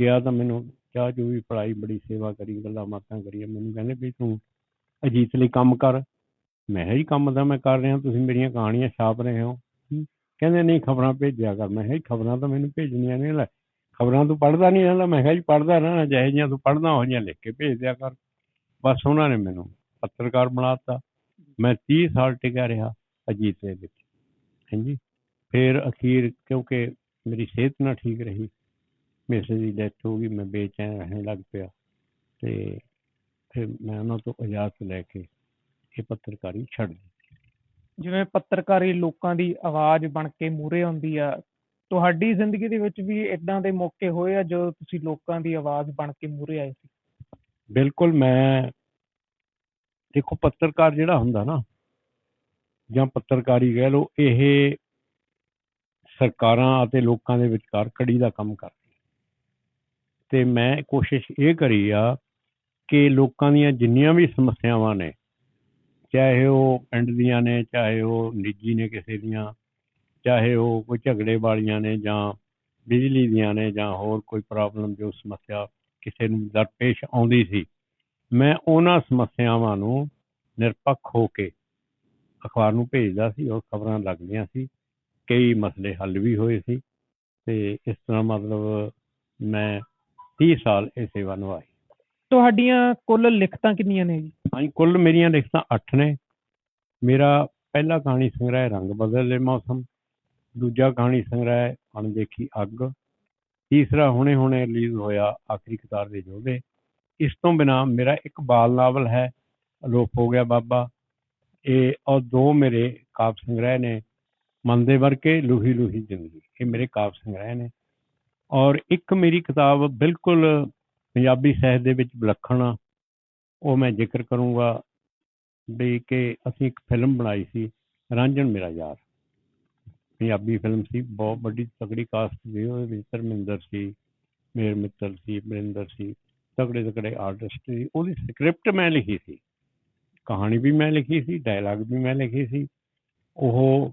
ਗਿਆ ਤਾਂ ਮੈਨੂੰ ਚਾਹ ਜੋ ਵੀ ਪੜਾਈ ਬੜੀ ਸੇਵਾ ਕਰੀ, ਗੱਲਾਂ ਬਾਤਾਂ ਕਰੀਆਂ। ਮੈਨੂੰ ਕਹਿੰਦੇ ਵੀ ਤੂੰ ਅਜੀਤ ਲਈ ਕੰਮ ਕਰ। ਮੈਂ ਕਿਹਾ ਜੀ, ਕੰਮ ਤਾਂ ਮੈਂ ਕਰ ਰਿਹਾ, ਤੁਸੀਂ ਮੇਰੀਆਂ ਕਹਾਣੀਆਂ ਛਾਪ ਰਹੇ ਹੋ। ਕਹਿੰਦੇ, ਨਹੀਂ, ਖਬਰਾਂ ਭੇਜਿਆ ਕਰ। ਮੈਂ ਕਿਹਾ ਜੀ, ਖਬਰਾਂ ਤਾਂ ਮੈਨੂੰ ਭੇਜਣੀਆਂ ਨੇ। ਲੈ, ਖਬਰਾਂ ਤੂੰ ਪੜ੍ਹਦਾ ਨਹੀਂ ਰਹਿੰਦਾ। ਮੈਂ ਕਿਹਾ ਜੀ, ਪੜ੍ਹਦਾ ਰਹਿਣਾ, ਜਿਹੇ ਜਿਹੀਆਂ ਤੂੰ ਪੜ੍ਹਦਾ, ਉਹ ਜਿਹੀਆਂ ਲਿਖ ਕੇ ਭੇਜ ਦਿਆ ਕਰ। ਬਸ ਉਹਨਾਂ ਨੇ ਮੈਨੂੰ ਪੱਤਰਕਾਰ ਬਣਾਤਾ ਮੈਂ 30 ਸਾਲ ਟਿਕਿਆ ਰਿਹਾ ਅਜੀਤ ਦੇ ਵਿੱਚ। ਹਾਂਜੀ। ਫਿਰ ਅਖੀਰ, ਕਿਉਂਕਿ ਮੇਰੀ ਸਿਹਤ ਨਾ ਠੀਕ ਰਹੀ ਮੇਰੇ ਦੀ ਡੈਥ ਹੋ ਗਈ ਮੈਂ ਬੇਚੈਨ ਰਹਿਣ ਲੱਗ ਪਿਆ ਤੇ ਫਿਰ ਮੈਂ ਉਹਨਾਂ ਤੋਂ ਇਜਾਜ਼ਤ ਲੈ ਕੇ ਇਹ ਪੱਤਰਕਾਰੀ ਛੱਡ ਦਿੱਤੀ। ਜਿਵੇਂ ਪੱਤਰਕਾਰੀ ਲੋਕਾਂ ਦੀ ਆਵਾਜ਼ ਬਣ ਕੇ ਮੂਹਰੇ ਆਉਂਦੀ ਆ ਤੁਹਾਡੀ ਜ਼ਿੰਦਗੀ ਦੇ ਵਿੱਚ ਵੀ ਇਦਾਂ ਦੇ ਮੌਕੇ ਹੋਏ ਆ ਜਦੋਂ ਤੁਸੀਂ ਲੋਕਾਂ ਦੀ ਆਵਾਜ਼ ਬਣ ਕੇ ਮੂਹਰੇ ਆਏ ਸੀ? ਬਿਲਕੁਲ ਮੈਂ ਦੇਖੋ ਪੱਤਰਕਾਰ ਜਿਹੜਾ ਹੁੰਦਾ ਨਾ ਜਾਂ ਪੱਤਰਕਾਰੀ ਕਹਿ ਲਓ ਇਹ ਸਰਕਾਰਾਂ ਅਤੇ ਲੋਕਾਂ ਦੇ ਵਿਚਕਾਰ ਕੜੀ ਦਾ ਕੰਮ ਕਰਦੀ। ਤੇ ਮੈਂ ਕੋਸ਼ਿਸ਼ ਇਹ ਕਰੀ ਆ ਕਿ ਲੋਕਾਂ ਦੀਆਂ ਜਿੰਨੀਆਂ ਵੀ ਸਮੱਸਿਆਵਾਂ ਨੇ, ਚਾਹੇ ਉਹ ਪਿੰਡ ਦੀਆਂ ਨੇ, ਚਾਹੇ ਉਹ ਨਿੱਜੀ ਨੇ ਕਿਸੇ ਦੀਆਂ, ਚਾਹੇ ਉਹ ਕੋਈ ਝਗੜੇ ਵਾਲੀਆਂ ਨੇ ਜਾਂ ਬਿਜਲੀ ਦੀਆਂ ਨੇ ਜਾਂ ਹੋਰ ਕੋਈ ਪ੍ਰੋਬਲਮ ਜੋ ਸਮੱਸਿਆ ਕਿਸੇ ਨੂੰ ਦਰਪੇਸ਼ ਆਉਂਦੀ ਸੀ, ਮੈਂ ਉਹਨਾਂ ਸਮੱਸਿਆਵਾਂ ਨੂੰ ਨਿਰਪੱਖ ਹੋ ਕੇ ਅਖਬਾਰ ਨੂੰ ਭੇਜਦਾ ਸੀ ਔਰ ਖਬਰਾਂ ਲੱਗਦੀਆਂ ਸੀ, ਕਈ ਮਸਲੇ ਹੱਲ ਵੀ ਹੋਏ ਸੀ ਤੇ ਇਸ ਤਰ੍ਹਾਂ ਮਤਲਬ ਮੈਂ 30 ਸਾਲ ਇਹ ਸੇਵਾ ਨਿਭਾਈ ਤੁਹਾਡੀਆਂ ਕੁੱਲ ਲਿਖਤਾਂ ਕਿੰਨੀਆਂ ਨੇ ਜੀ? ਹਾਂਜੀ ਕੁੱਲ ਮੇਰੀਆਂ ਲਿਖਤਾਂ 8 ਨੇ। ਮੇਰਾ ਪਹਿਲਾ ਕਹਾਣੀ ਸੰਗ੍ਰਹਿ ਰੰਗ ਬਦਲੇ ਮੌਸਮ ਦੂਜਾ ਕਹਾਣੀ ਸੰਗ੍ਰਹਿ ਅਣਦੇਖੀ ਅੱਗ ਤੀਸਰਾ ਹੁਣੇ ਹੁਣੇ ਰਿਲੀਜ਼ ਹੋਇਆ ਆਖਰੀ ਕਤਾਰ ਦੇ ਯੋਧੇ। ਇਸ ਤੋਂ ਬਿਨਾ ਮੇਰਾ ਇੱਕ ਬਾਲ ਨਾਵਲ ਹੈ ਅਲੋਪ ਹੋ ਗਿਆ ਬਾਬਾ। ਇਹ ਔਰ ਦੋ ਮੇਰੇ ਕਾਵ ਸੰਗ੍ਰਹਿ ਨੇ ਮਨ ਦੇ ਵਰਕੇ ਲੂਹੀ ਲੂਹੀ ਜ਼ਿੰਦਗੀ। ਇਹ ਮੇਰੇ ਕਾਵ ਸੰਗ੍ਰਹਿ ਨੇ। ਔਰ ਇੱਕ ਮੇਰੀ ਕਿਤਾਬ ਬਿਲਕੁਲ ਪੰਜਾਬੀ ਸਾਹਿਤ ਦੇ ਵਿੱਚ ਵਿਲੱਖਣ ਆ, ਉਹ ਮੈਂ ਜ਼ਿਕਰ ਕਰੂੰਗਾ ਵੀ ਕਿ ਅਸੀਂ ਇੱਕ ਫਿਲਮ ਬਣਾਈ ਸੀ ਰਾਂਝਣ ਮੇਰਾ ਯਾਰ। ਪੰਜਾਬੀ ਫਿਲਮ ਸੀ, ਬਹੁਤ ਵੱਡੀ ਤਕੜੀ ਕਾਸਟ ਸੀ, ਉਹਦੇ ਵਿੱਚ ਧਰਮਿੰਦਰ ਸੀ, ਮੇਰ ਮਿੱਤਲ ਸੀ, ਬਰਿੰਦਰ ਸੀ ਤਕੜੇ ਤਕੜੇ ਆਰਟਿਸਟ ਸੀ, ਉਹਦੀ ਸਕ੍ਰਿਪਟ ਮੈਂ ਲਿਖੀ ਸੀ, ਕਹਾਣੀ ਵੀ ਮੈਂ ਲਿਖੀ ਸੀ ਡਾਇਲੌਗ ਵੀ ਮੈਂ ਲਿਖੀ ਸੀ, ਉਹ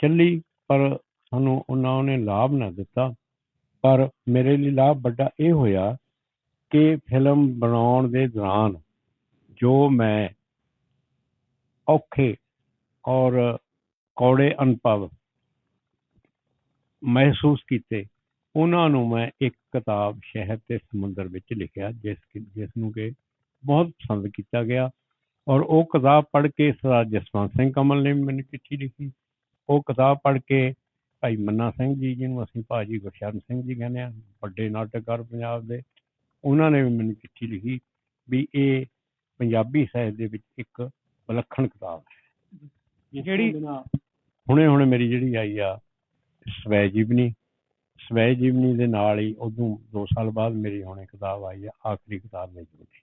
ਚੱਲੀ ਪਰ ਸਾਨੂੰ ਉਹਨਾਂ ਨੇ ਲਾਭ ਨਾ ਦਿੱਤਾ। ਪਰ ਮੇਰੇ ਲਈ ਲਾਭ ਵੱਡਾ ਇਹ ਹੋਇਆ ਕਿ ਫਿਲਮ ਬਣਾਉਣ ਦੇ ਦੌਰਾਨ ਜੋ ਮੈਂ ਔਖੇ ਔਰ ਕੌੜੇ ਅਨੁਭਵ ਮਹਿਸੂਸ ਕੀਤੇ, ਉਹਨਾਂ ਨੂੰ ਮੈਂ ਇੱਕ ਕਿਤਾਬ ਸ਼ਹਿਰ ਤੇ ਸਮੁੰਦਰ ਵਿੱਚ ਲਿਖਿਆ, ਜਿਸ ਕਿ- ਜਿਸ ਨੂੰ ਕਿ ਬਹੁਤ ਪਸੰਦ ਕੀਤਾ ਗਿਆ। ਔਰ ਉਹ ਕਿਤਾਬ ਪੜ੍ਹ ਕੇ ਸਰਦਾਰ ਜਸਵੰਤ ਸਿੰਘ ਕਮਲ ਨੇ ਵੀ ਮੈਨੂੰ ਚਿੱਠੀ ਲਿਖੀ। ਉਹ ਕਿਤਾਬ ਪੜ੍ਹ ਕੇ ਭਾਈ ਮੰਨਾ ਸਿੰਘ ਜੀ ਜਿਹਨੂੰ ਅਸੀਂ ਭਾਜੀ ਗੁਰਸ਼ਰਨ ਸਿੰਘ ਜੀ ਕਹਿੰਦੇ ਆ ਵੱਡੇ ਨਾਟਕਕਾਰ ਪੰਜਾਬ ਦੇ ਉਹਨਾਂ ਨੇ ਵੀ ਮੈਨੂੰ ਚਿੱਠੀ ਲਿਖੀ ਵੀ ਇਹ ਪੰਜਾਬੀ ਸਾਹਿਤ ਦੇ ਵਿੱਚ ਇੱਕ ਵਿਲੱਖਣ ਕਿਤਾਬ ਹੈ। ਜਿਹੜੀ- ਹੁਣੇ ਹੁਣੇ ਮੇਰੀ ਜਿਹੜੀ ਆਈ ਆ ਸਵੈ ਜੀਵਨੀ ਸਵੈ ਜੀਵਨੀ ਦੇ ਨਾਲ ਹੀ ਉਦੋਂ 2 ਸਾਲ ਬਾਅਦ ਮੇਰੀ ਹੁਣੇ ਕਿਤਾਬ ਆਈ ਆ ਆਖਰੀ ਕਿਤਾਬ ਦੇ ਜੋੜੇ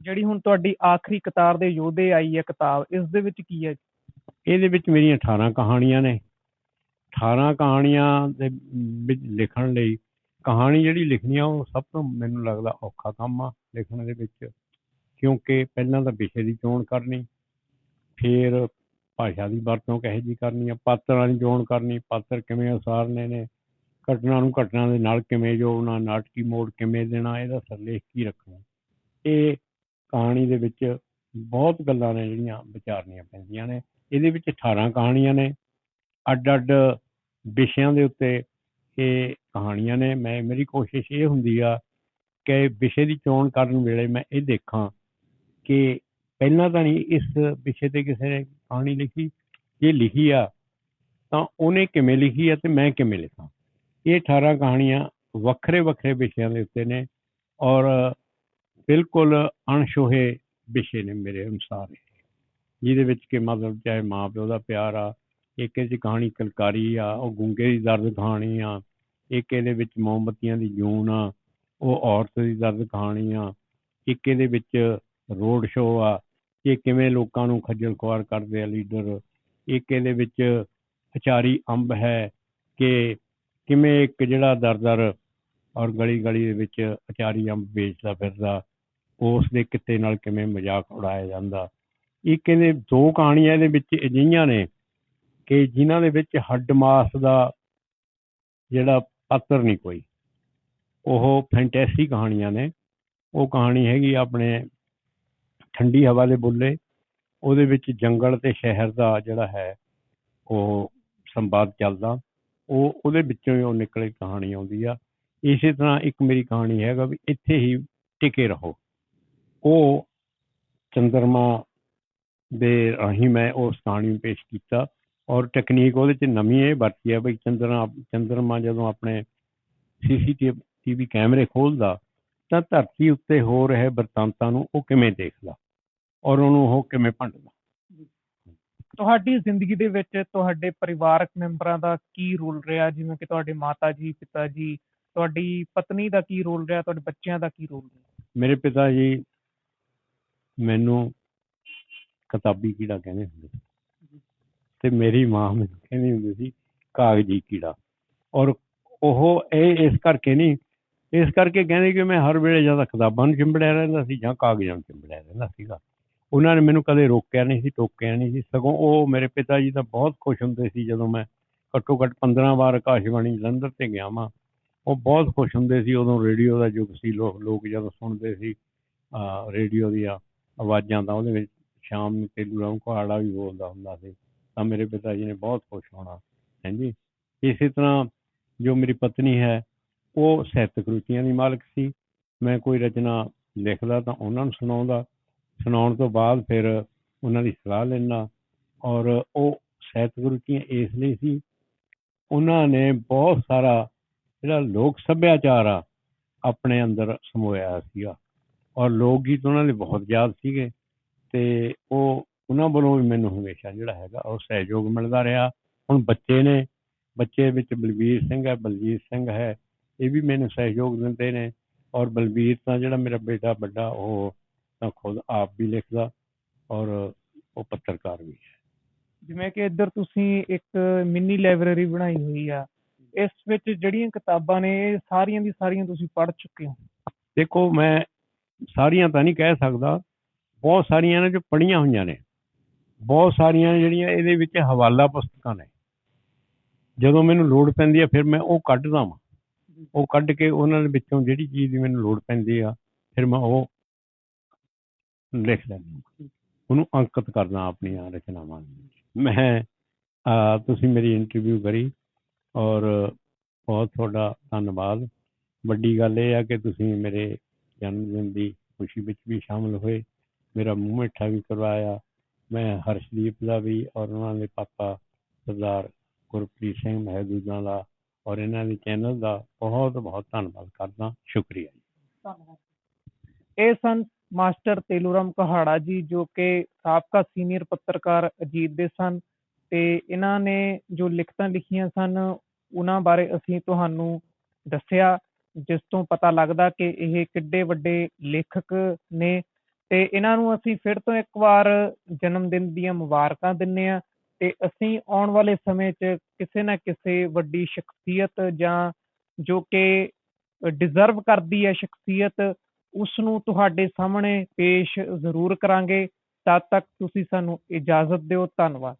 ਜਿਹੜੀ ਹੁਣ ਤੁਹਾਡੀ ਆਖਰੀ ਕਤਾਰ ਦੇ ਯੋਧੇ ਆਈ ਹੈ ਕਿਤਾਬ ਇਸ ਦੇ ਵਿੱਚ ਕੀ ਹੈ? ਇਹਦੇ ਵਿੱਚ ਮੇਰੀਆਂ 18 ਕਹਾਣੀਆਂ ਨੇ। 18 ਕਹਾਣੀਆਂ ਦੇ ਵਿੱਚ ਲਿਖਣ ਲਈ, ਕਹਾਣੀ ਜਿਹੜੀ ਲਿਖਣੀ ਆ ਉਹ ਸਭ ਤੋਂ ਮੈਨੂੰ ਲੱਗਦਾ ਔਖਾ ਕੰਮ ਆ ਲਿਖਣ ਦੇ ਵਿੱਚ, ਕਿਉਂਕਿ ਪਹਿਲਾਂ ਤਾਂ ਵਿਸ਼ੇ ਦੀ ਚੋਣ ਕਰਨੀ, ਫਿਰ ਭਾਸ਼ਾ ਦੀ ਵਰਤੋਂ ਕਿਹੋ ਜਿਹੀ ਕਰਨੀ ਆ, ਪਾਤਰਾਂ ਦੀ ਚੋਣ ਕਰਨੀ, ਪਾਤਰ ਕਿਵੇਂ ਉਸਾਰਨੇ ਨੇ, ਘਟਨਾ ਨੂੰ ਘਟਨਾ ਦੇ ਨਾਲ ਕਿਵੇਂ ਜੋੜਨਾ, ਨਾਟਕੀ ਮੋੜ ਕਿਵੇਂ ਦੇਣਾ, ਇਹਦਾ ਸਰਲੇਖ ਕੀ ਰੱਖਣਾ। ਇਹ ਕਹਾਣੀ ਦੇ ਵਿੱਚ ਬਹੁਤ ਗੱਲਾਂ ਨੇ ਜਿਹੜੀਆਂ ਵਿਚਾਰਨੀਆਂ ਪੈਂਦੀਆਂ ਨੇ। ਇਹਦੇ ਵਿੱਚ 18 ਕਹਾਣੀਆਂ ਨੇ। ਅੱਡ ਅੱਡ ਵਿਸ਼ਿਆਂ ਦੇ ਉੱਤੇ ਇਹ ਕਹਾਣੀਆਂ ਨੇ। ਮੈਂ, ਮੇਰੀ ਕੋਸ਼ਿਸ਼ ਇਹ ਹੁੰਦੀ ਆ ਕਿ ਵਿਸ਼ੇ ਦੀ ਚੋਣ ਕਰਨ ਵੇਲੇ ਮੈਂ ਇਹ ਦੇਖਾਂ ਕਿ ਪਹਿਲਾਂ ਤਾਂ ਨਹੀਂ ਇਸ ਵਿਸ਼ੇ ਤੇ ਕਿਸੇ ਨੇ ਕਹਾਣੀ ਲਿਖੀ, ਜੇ ਲਿਖੀ ਆ ਤਾਂ ਉਹਨੇ ਕਿਵੇਂ ਲਿਖੀ ਆ ਤੇ ਮੈਂ ਕਿਵੇਂ ਲਿਖਾਂ? ਇਹ 18 ਕਹਾਣੀਆਂ ਵੱਖਰੇ ਵੱਖਰੇ ਵਿਸ਼ਿਆਂ ਦੇ ਉੱਤੇ ਨੇ ਔਰ ਬਿਲਕੁਲ ਅਣਛੋਹੇ ਵਿਸ਼ੇ ਨੇ ਮੇਰੇ ਅਨੁਸਾਰ ਜਿਹਦੇ ਵਿੱਚ ਕਿ ਮਤਲਬ ਚਾਹੇ ਮਾਂ ਪਿਓ ਦਾ ਪਿਆਰ ਆ ਇੱਕ ਇਹਦੀ ਕਹਾਣੀ ਕਲਕਾਰੀ ਆ, ਉਹ ਗੁੰਗੇ ਦੀ ਦਰਦ ਕਹਾਣੀ ਆ, ਇੱਕ ਇਹਦੇ ਵਿੱਚ ਮੋਮਬੱਤੀਆਂ ਦੀ ਜੂਨ ਆ, ਉਹ ਔਰਤ ਦੀ ਦਰਦ ਕਹਾਣੀ ਆ, ਇੱਕ ਇਹਦੇ ਵਿੱਚ ਰੋਡ ਸ਼ੋਅ ਆ, ਕਿ ਕਿਵੇਂ ਲੋਕਾਂ ਨੂੰ ਖੱਜਲ ਖੁਆਰ ਕਰਦੇ ਆ ਲੀਡਰ, ਇੱਕ ਇਹਦੇ ਵਿੱਚ ਅਚਾਰੀ ਅੰਬ ਹੈ ਕਿ ਕਿਵੇਂ ਇੱਕ ਜਿਹੜਾ ਦਰਦਰ ਔਰ ਗਲੀ ਗਲੀ ਦੇ ਵਿੱਚ ਅਚਾਰੀ ਅੰਬ ਵੇਚਦਾ ਫਿਰਦਾ, ਉਸ ਦੇ ਕਿੱਤੇ ਨਾਲ ਕਿਵੇਂ ਮਜ਼ਾਕ ਉਡਾਇਆ ਜਾਂਦਾ। ਇਹ ਕਹਿੰਦੇ ਦੋ ਕਹਾਣੀਆਂ ਇਹਦੇ ਵਿੱਚ ਅਜਿਹੀਆਂ ਨੇ। ਕਿ ਜਿਨ੍ਹਾਂ ਦੇ ਵਿੱਚ ਹੱਡ ਮਾਸ ਦਾ ਜਿਹੜਾ ਪਾਤਰ ਨਹੀਂ ਕੋਈ, ਉਹ ਫੈਂਟੈਸੀ ਕਹਾਣੀਆਂ ਨੇ। ਉਹ ਕਹਾਣੀ ਹੈਗੀ ਆਪਣੇ ਠੰਡੀ ਹਵਾ ਦੇ ਬੁੱਲੇ, ਉਹਦੇ ਵਿੱਚ ਜੰਗਲ ਤੇ ਸ਼ਹਿਰ ਦਾ ਜਿਹੜਾ ਹੈ, ਉਹ ਸੰਵਾਦ ਚੱਲਦਾ। ਉਹ, ਉਹਦੇ ਵਿੱਚੋਂ ਹੀ ਉਹ ਨਿਕਲੇ ਕਹਾਣੀ ਆਉਂਦੀ ਆ। ਇਸੇ ਤਰ੍ਹਾਂ ਇੱਕ ਮੇਰੀ ਕਹਾਣੀ ਹੈਗਾ ਵੀ ਇੱਥੇ ਹੀ ਟਿਕੇ ਰਹੋ। ਉਹ ਚੰਦਰਮਾ ਦੇ ਰਾਹੀਂ ਮੈਂ ਉਸ ਕਹਾਣੀ ਨੂੰ ਪੇਸ਼ ਕੀਤਾ। ਔਰ ਟੈਕਨੀਕ ਉਹਦੇ ਚ ਨਵੀਂ ਇਹ ਵਰਤੀ ਹੈ ਬਈ ਚੰਦਰਮਾ ਚੰਦਰਮਾ ਜਦੋਂ ਆਪਣੇ ਸੀਸੀਟੀਵੀ ਕੈਮਰੇ ਖੋਲਦਾ ਤਾਂ ਧਰਤੀ ਉੱਤੇ ਹੋ ਰਹੇ ਵਰਤਾਂਤਾਂ ਨੂੰ ਉਹ ਕਿਵੇਂ ਦੇਖਦਾ ਔਰ ਉਹਨੂੰ ਉਹ ਕਿਵੇਂ ਭੰਡਦਾ? ਤੁਹਾਡੀ ਜ਼ਿੰਦਗੀ ਦੇ ਵਿੱਚ ਤੁਹਾਡੇ ਪਰਿਵਾਰਕ ਮੈਂਬਰਾਂ ਦਾ ਕੀ ਰੋਲ ਰਿਹਾ? ਜਿਵੇਂ ਕਿ ਤੁਹਾਡੇ ਮਾਤਾ ਜੀ ਪਿਤਾ ਜੀ ਤੁਹਾਡੀ ਪਤਨੀ ਦਾ ਕੀ ਰੋਲ ਰਿਹਾ? ਤੁਹਾਡੇ ਬੱਚਿਆਂ ਦਾ ਕੀ ਰੋਲ ਰਿਹਾ? ਮੇਰੇ ਪਿਤਾ ਜੀ ਮੈਨੂੰ ਕਿਤਾਬੀ ਕੀੜਾ ਕਹਿੰਦੇ ਹੁੰਦੇ ਸੀ। ਤੇ ਮੇਰੀ ਮਾਂ ਮੈਨੂੰ ਕਹਿੰਦੀ ਹੁੰਦੀ ਸੀ ਕਾਗਜੀ ਕੀੜਾ। ਔਰ ਉਹ ਇਹ ਇਸ ਕਰਕੇ ਨਹੀਂ, ਇਸ ਕਰਕੇ ਕਹਿੰਦੇ ਕਿ ਮੈਂ ਹਰ ਵੇਲੇ ਜਾਂ ਕਿਤਾਬਾਂ ਨੂੰ ਚਿੰਬੜਿਆ ਰਹਿੰਦਾ ਸੀ ਜਾਂ ਕਾਗਜ਼ਾਂ ਨੂੰ ਚਿੰਬੜਿਆ ਰਹਿੰਦਾ ਸੀਗਾ। ਉਹਨਾਂ ਨੇ ਮੈਨੂੰ ਕਦੇ ਰੋਕਿਆ ਨਹੀਂ ਸੀ, ਟੋਕਿਆ ਨਹੀਂ ਸੀ। ਸਗੋਂ ਉਹ ਮੇਰੇ ਪਿਤਾ ਜੀ ਤਾਂ ਬਹੁਤ ਖੁਸ਼ ਹੁੰਦੇ ਸੀ ਜਦੋਂ ਮੈਂ ਘੱਟੋ ਘੱਟ 15 ਵਾਰ ਆਕਾਸ਼ਵਾਣੀ ਜਲੰਧਰ ਤੇ ਗਿਆ ਵਾਂ। ਉਹ ਬਹੁਤ ਖੁਸ਼ ਹੁੰਦੇ ਸੀ ਉਦੋਂ ਰੇਡੀਓ ਦਾ ਯੁੱਗ ਸੀ ਲੋਕ ਲੋਕ ਜਦੋਂ ਸੁਣਦੇ ਸੀ ਰੇਡੀਓ ਦੀਆਂ ਆਵਾਜ਼ਾਂ ਤਾਂ ਉਹਦੇ ਵਿੱਚ ਸ਼ਾਮ ਨੂੰ ਤੇਲੂ ਰਾਮ ਕੁਹਾੜਾ ਵੀ ਬੋਲਦਾ ਹੁੰਦਾ ਸੀ। ਤਾਂ ਮੇਰੇ ਪਿਤਾ ਜੀ ਨੇ ਬਹੁਤ ਖੁਸ਼ ਹੋਣਾ, ਹਾਂਜੀ। ਇਸੇ ਤਰ੍ਹਾਂ ਜੋ ਮੇਰੀ ਪਤਨੀ ਹੈ, ਉਹ ਸਾਹਿਤਕ ਰੁਚੀਆਂ ਦੀ ਮਾਲਕ ਸੀ। ਮੈਂ ਕੋਈ ਰਚਨਾ ਲਿਖਦਾ ਤਾਂ ਉਹਨਾਂ ਨੂੰ ਸੁਣਾਉਂਦਾ। ਸੁਣਾਉਣ ਤੋਂ ਬਾਅਦ ਫਿਰ ਉਹਨਾਂ ਦੀ ਸਲਾਹ ਲੈਣਾ ਔਰ ਉਹ ਸਾਹਿਤਕ ਰੁਚੀਆਂ ਇਸ ਲਈ ਸੀ, ਉਹਨਾਂ ਨੇ ਬਹੁਤ ਸਾਰਾ ਜਿਹੜਾ ਲੋਕ ਸੱਭਿਆਚਾਰ ਆ, ਆਪਣੇ ਅੰਦਰ ਸਮੋਇਆ ਸੀਗਾ। ਔਰ ਲੋਕ ਗੀਤ ਉਹਨਾਂ ਦੇ ਬਹੁਤ ਯਾਦ ਸੀਗੇ ਤੇ ਉਹ ਉਹਨਾਂ ਵੱਲੋਂ ਵੀ ਮੈਨੂੰ ਹਮੇਸ਼ਾ ਜਿਹੜਾ ਹੈਗਾ ਉਹ ਸਹਿਯੋਗ ਮਿਲਦਾ ਰਿਹਾ। ਹੁਣ ਬੱਚੇ ਨੇ ਬੱਚੇ ਵਿੱਚ ਬਲਵੀਰ ਸਿੰਘ ਹੈ ਬਲਜੀਤ ਸਿੰਘ ਹੈ ਇਹ ਵੀ ਮੈਨੂੰ ਸਹਿਯੋਗ ਦਿੰਦੇ ਨੇ ਔਰ ਬਲਵੀਰ ਤਾਂ ਜਿਹੜਾ ਮੇਰਾ ਬੇਟਾ ਵੱਡਾ ਉਹ ਤਾਂ ਖੁਦ ਆਪ ਵੀ ਲਿਖਦਾ ਔਰ ਉਹ ਪੱਤਰਕਾਰ ਵੀ ਹੈ। ਜਿਵੇਂ ਕਿ ਇੱਧਰ ਤੁਸੀਂ ਇੱਕ ਮਿੰਨੀ ਲਾਇਬ੍ਰੇਰੀ ਬਣਾਈ ਹੋਈ ਆ ਇਸ ਵਿੱਚ ਜਿਹੜੀਆਂ ਕਿਤਾਬਾਂ ਨੇ ਇਹ ਸਾਰੀਆਂ ਦੀ ਸਾਰੀਆਂ ਤੁਸੀਂ ਪੜ੍ਹ ਚੁੱਕੇ ਹੋ? ਦੇਖੋ ਮੈਂ ਸਾਰੀਆਂ ਤਾਂ ਨਹੀਂ ਕਹਿ ਸਕਦਾ ਬਹੁਤ ਸਾਰੀਆਂ ਨੇ ਜੋ ਪੜ੍ਹੀਆਂ ਹੋਈਆਂ ਨੇ। ਬਹੁਤ ਸਾਰੀਆਂ ਜਿਹੜੀਆਂ ਇਹਦੇ ਵਿੱਚ ਹਵਾਲਾ ਪੁਸਤਕਾਂ ਨੇ। ਜਦੋਂ ਮੈਨੂੰ ਲੋੜ ਪੈਂਦੀ ਆ, ਫਿਰ ਮੈਂ ਉਹ ਕੱਢਦਾ ਵਾਂ। ਉਹ ਕੱਢ ਕੇ ਉਹਨਾਂ ਦੇ ਵਿੱਚੋਂ ਜਿਹੜੀ ਚੀਜ਼ ਦੀ ਮੈਨੂੰ ਲੋੜ ਪੈਂਦੀ ਆ, ਫਿਰ ਮੈਂ ਉਹ ਲਿਖ ਲੈਂਦਾ ਉਹਨੂੰ ਅੰਕਿਤ ਕਰਦਾ ਆਪਣੀਆਂ ਰਚਨਾਵਾਂ ਵਿੱਚ। ਮੈਂ ਤੁਸੀਂ ਮੇਰੀ ਇੰਟਰਵਿਊ ਕਰੀ ਔਰ ਬਹੁਤ ਤੁਹਾਡਾ ਧੰਨਵਾਦ। ਵੱਡੀ ਗੱਲ ਇਹ ਆ ਕਿ ਤੁਸੀਂ ਮੇਰੇ ਜਨਮ ਦਿਨ ਦੀ ਖੁਸ਼ੀ ਵਿੱਚ ਵੀ ਸ਼ਾਮਲ ਹੋਏ। ਮੇਰਾ ਮੂੰਹ ਮਿੱਠਾ ਵੀ ਕਰਵਾਇਆ। ਮੈਂ ਹਰਸ਼ਦੀਪ ਦਾ ਵੀ ਔਰ ਉਹਨਾਂ ਦੇ ਪਾਪਾ ਸਰਦਾਰ ਗੁਰਪ੍ਰੀਤ ਸਿੰਘ ਮਹਿਦੂਦਾਂ ਦਾ ਔਰ ਇਹਨਾਂ ਦੇ ਚੈਨਲ ਦਾ ਬਹੁਤ ਬਹੁਤ ਧੰਨਵਾਦ ਕਰਦਾ। ਸ਼ੁਕਰੀਆ ਜੀ। ਇਹ ਸਨ ਮਾਸਟਰ ਤੇਲੂਰਾਮ ਕਹਾੜਾ ਜੀ, ਜੋ ਕਿ ਸਾਬਕਾ ਸੀਨੀਅਰ ਪੱਤਰਕਾਰ ਅਜੀਤ ਦੇ ਸਨ ਤੇ ਇਹਨਾਂ ਨੇ ਜੋ ਲਿਖਤਾਂ ਲਿਖੀਆਂ ਸਨ, ਉਹਨਾਂ ਬਾਰੇ ਅਸੀਂ ਤੁਹਾਨੂੰ ਦੱਸਿਆ, ਜਿਸ ਤੋਂ ਪਤਾ ਲੱਗਦਾ ਕਿ ਇਹ ਕਿੱਡੇ ਵੱਡੇ ਲੇਖਕ ਨੇ ਤੇ ਇਹਨਾਂ ਨੂੰ ਅਸੀਂ ਫਿਰ ਤੋਂ ਇੱਕ ਵਾਰ ਜਨਮ ਦਿਨ ਦੀਆਂ ਮੁਬਾਰਕਾਂ ਦਿੰਨੇ ਆ ਤੇ ਅਸੀਂ ਆਉਣ ਵਾਲੇ ਸਮੇਂ 'ਚ ਕਿਸੇ ਨਾ ਕਿਸੇ ਵੱਡੀ ਸ਼ਖਸੀਅਤ ਜਾਂ ਜੋ ਕਿ ਡਿਜ਼ਰਵ ਕਰਦੀ ਹੈ ਸ਼ਖਸੀਅਤ, ਉਸ ਨੂੰ ਤੁਹਾਡੇ ਸਾਹਮਣੇ ਪੇਸ਼ ਜ਼ਰੂਰ ਕਰਾਂਗੇ। ਤਦ ਤੱਕ ਤੁਸੀਂ ਸਾਨੂੰ ਇਜਾਜ਼ਤ ਦਿਓ। ਧੰਨਵਾਦ।